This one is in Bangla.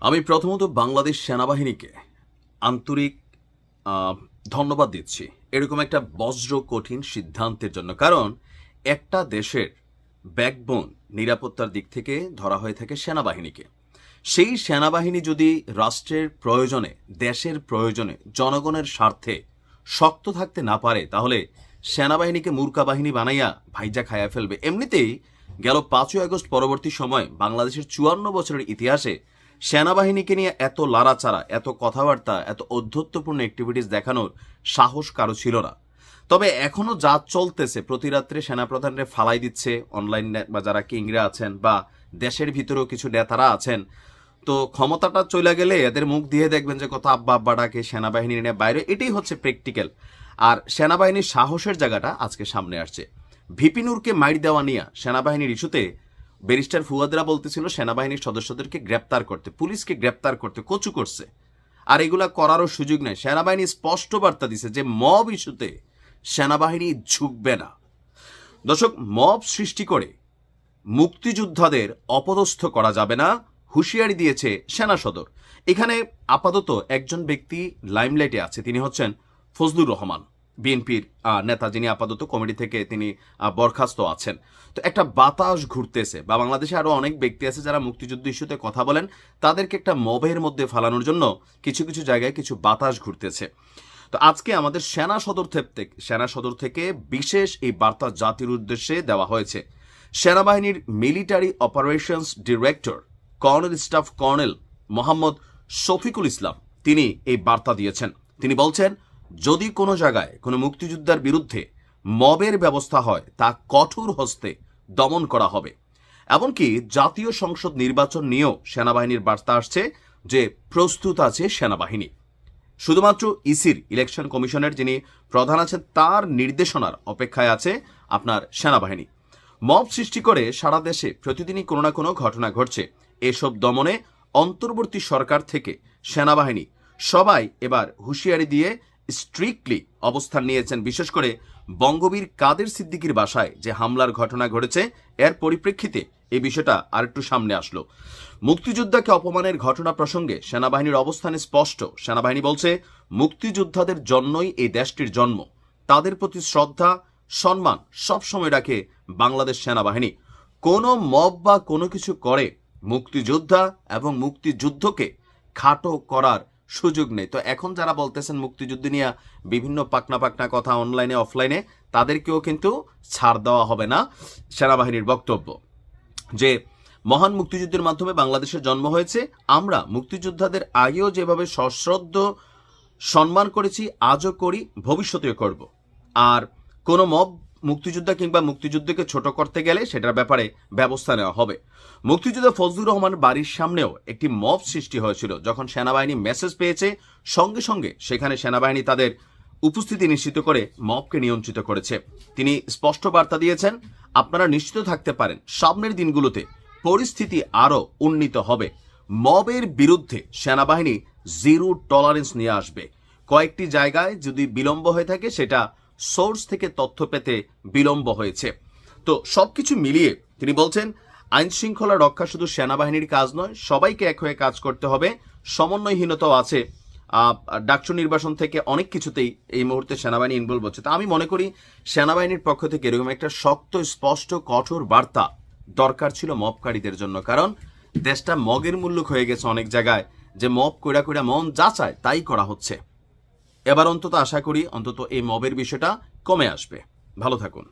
আমি প্রথমত বাংলাদেশ সেনাবাহিনীকে আন্তরিক ধন্যবাদ দিচ্ছি। এরকম একটা বজ্র, কঠিন সিদ্ধান্তের জন্য। কারণ একটা দেশের ব্যাকবোন নিরাপত্তার দিক থেকে ধরা হয়ে থাকে সেনাবাহিনীকে। সেই সেনাবাহিনী যদি রাষ্ট্রের প্রয়োজনে, দেশের প্রয়োজনে, জনগণের স্বার্থে শক্ত থাকতে না পারে, তাহলে সেনাবাহিনীকে মূর্খা বাহিনী বানাইয়া ভাইজা খায়া ফেলবে। এমনিতেই গেল পাঁচই আগস্ট পরবর্তী সময় বাংলাদেশের চুয়ান্ন বছরের ইতিহাসে সেনাবাহিনীকে নিয়ে এত লাড়াচাড়া, এত কথাবার্তা, এত অধ্যত্বপূর্ণ অ্যাক্টিভিটিস দেখানোর সাহস কারও ছিল না। তবে এখনও যা চলতেছে, প্রতি রাত্রে সেনাপ্রধানরে ফালাই দিচ্ছে অনলাইন বা যারা কিংরা আছেন বা দেশের ভিতরেও কিছু নেতারা আছেন, তো ক্ষমতাটা চলে গেলে এদের মুখ দিয়ে দেখবেন যে কত আব্বা আব্বা ডাকে সেনাবাহিনী নিয়ে বাইরে, এটাই হচ্ছে প্র্যাকটিক্যাল আর সেনাবাহিনীর সাহসের জায়গাটা আজকে সামনে আসছে। ভিপিনুরকে মাইর দেওয়া নিয়ে সেনাবাহিনীর ইস্যুতে ব্যারিস্টার ফুয়াদরা বলতেছিল, সেনাবাহিনীর সদস্যদেরকে গ্রেপ্তার করতে, পুলিশকে গ্রেপ্তার করতে কচু করছে। আর এগুলা করারও সুযোগ নেই। সেনাবাহিনী স্পষ্ট বার্তা দিছে যে, মব ইস্যুতে সেনাবাহিনী ঝুঁকবে না। দর্শক, মব সৃষ্টি করে মুক্তিযোদ্ধাদের অপদস্থ করা যাবে না, হুঁশিয়ারি দিয়েছে সেনা সদর। এখানে আপাতত একজন ব্যক্তি লাইমলাইটে আছে, তিনি হচ্ছেন ফজলুর রহমান। বিএনপির নেতা যিনি আপাতত কমিটি থেকে তিনি বরখাস্ত আছেন। তো একটা বাতাস ঘুরতেছে বা বাংলাদেশে আরও অনেক ব্যক্তি আছে যারা মুক্তিযুদ্ধ ইস্যুতে কথা বলেন, তাদেরকে একটা মবের মধ্যে ফালানোর জন্য কিছু কিছু জায়গায় কিছু বাতাস ঘুরতেছে। তো আজকে আমাদের সেনা সদর থেকে, সেনা সদর থেকে বিশেষ এই বার্তা জাতির উদ্দেশ্যে দেওয়া হয়েছে। সেনাবাহিনীর military operations director colonel, staff colonel Mohammad Shafiqul Islam, তিনি এই বার্তা দিয়েছেন। তিনি বলছেন যদি কোনো জায়গায় কোনো মুক্তিযোদ্ধার বিরুদ্ধে মবের ব্যবস্থা হয়, তা কঠোর হস্তে দমন করা হবে। এমনকি জাতীয় সংসদ নির্বাচন নিয়েও সেনাবাহিনীর বার্তা আসছে যে প্রস্তুত আছে সেনাবাহিনী। শুধুমাত্র ইসির ইলেকশন কমিশনের যিনি প্রধান আছেন, তার নির্দেশনার অপেক্ষায় আছে আপনার সেনাবাহিনী। মব সৃষ্টি করে সারা দেশে প্রতিদিনই কোনো না কোনো ঘটনা ঘটছে। এসব দমনে অন্তর্বর্তী সরকার থেকে সেনাবাহিনী সবাই এবার হুঁশিয়ারি দিয়ে স্ট্রিক্টলি অবস্থান নিয়েছেন, বিশেষ করে বঙ্গবীর কাদের সিদ্দিকির বাসায় যে হামলার ঘটনা ঘটেছে। এর পরিপ্রেক্ষিতে এই বিষয়টা আরেকটু সামনে আসলো। মুক্তিযোদ্ধাকে অপমানের ঘটনা প্রসঙ্গে সেনাবাহিনীর অবস্থান স্পষ্ট। সেনাবাহিনী বলছে, মুক্তিযোদ্ধাদের জন্যই এই দেশটির জন্ম। তাদের প্রতি শ্রদ্ধা, সম্মান সবসময় রাখে বাংলাদেশ সেনাবাহিনী। কোনো মব বা কোনো কিছু করে মুক্তিযোদ্ধা এবং মুক্তিযুদ্ধকে খাটো করার সুযোগ নেই। তো এখন যারা বলতেছেন মুক্তিযুদ্ধ নিয়ে বিভিন্ন পাকনা পাকনা কথা অনলাইনে অফলাইনে তাদেরকেও কিন্তু ছাড় দেওয়া হবে না। সেনাবাহিনীর বক্তব্য, যে মহান মুক্তিযুদ্ধের মাধ্যমে বাংলাদেশের জন্ম হয়েছে, আমরা মুক্তিযোদ্ধাদের আগেও যেভাবে সশ্রদ্ধ সম্মান করেছি, আজও করি, ভবিষ্যতেও করব। আর কোনো মব মুক্তিযোদ্ধা কিংবা মুক্তিযুদ্ধকে ছোট করতে গেলে সেটার ব্যাপারে ব্যবস্থা নেওয়া হবে। মুক্তিযোদ্ধা ফজলুর রহমান বাড়ির সামনেও একটি মব সৃষ্টি হয়েছিল, যখন সেনাবাহিনী মেসেজ পেয়েছে, সঙ্গে সঙ্গে সেখানে সেনাবাহিনী তাদের উপস্থিতি নিশ্চিত করে মবকে নিয়ন্ত্রিত করেছে। তিনি স্পষ্ট বার্তা দিয়েছেন, আপনারা নিশ্চিত থাকতে পারেন, সামনের দিনগুলোতে পরিস্থিতি আরও উন্নীত হবে। মবের বিরুদ্ধে সেনাবাহিনী জিরো টলারেন্স নিয়ে আসবে। কয়েকটি জায়গায় যদি বিলম্ব হয়ে থাকে, সেটা সোর্স থেকে তথ্য পেতে বিলম্ব হয়েছে। তো সব কিছু মিলিয়ে তিনি বলছেন, আইন শৃঙ্খলা রক্ষা শুধু সেনাবাহিনীর কাজ নয়, সবাইকে এক হয়ে কাজ করতে হবে। সমন্বয়হীনতাও আছে। ডাকসু নির্বাচন থেকে অনেক কিছুতেই এই মুহূর্তে সেনাবাহিনী ইনভলভ হচ্ছে। তা আমি মনে করি, সেনাবাহিনীর পক্ষ থেকে এরকম একটা শক্ত, স্পষ্ট, কঠোর বার্তা দরকার ছিল মপকারীদের জন্য। কারণ দেশটা মগের মূল্যক হয়ে গেছে অনেক জায়গায়, যে মপ কইরা কইরা মন যা চায় তাই করা হচ্ছে। এবার অন্তত আশা করি অন্তত এই মবের বিষয়টা কমে আসবে। ভালো থাকুন।